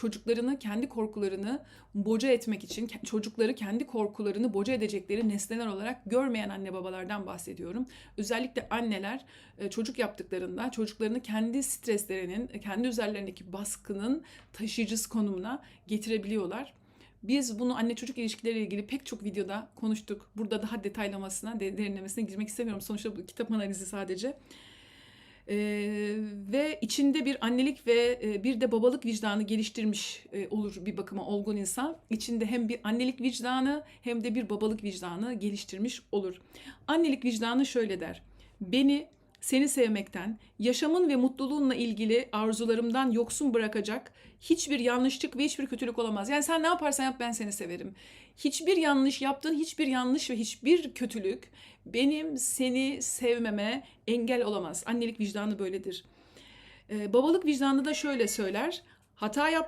çocuklarını kendi korkularını boca etmek için çocukları kendi korkularını boca edecekleri nesneler olarak görmeyen anne babalardan bahsediyorum. Özellikle anneler e, çocuk yaptıklarında çocuklarını kendi streslerinin, kendi üzerlerindeki baskının taşıyıcısı konumuna getirebiliyorlar. Biz bunu anne çocuk ilişkileriyle ilgili pek çok videoda konuştuk. Burada daha detaylamasına, de- derinlemesine girmek istemiyorum. Sonuçta bu kitap analizi sadece. Ee, ve içinde bir annelik ve e, bir de babalık vicdanı geliştirmiş e, olur bir bakıma olgun insan. İçinde hem bir annelik vicdanı hem de bir babalık vicdanı geliştirmiş olur. Annelik vicdanı şöyle der. Beni seni sevmekten, yaşamın ve mutluluğunla ilgili arzularımdan yoksun bırakacak hiçbir yanlışlık ve hiçbir kötülük olamaz. Yani sen ne yaparsan yap ben seni severim. Hiçbir yanlış yaptığın hiçbir yanlış ve hiçbir kötülük benim seni sevmeme engel olamaz. Annelik vicdanı böyledir. Ee, babalık vicdanı da şöyle söyler. Hata yap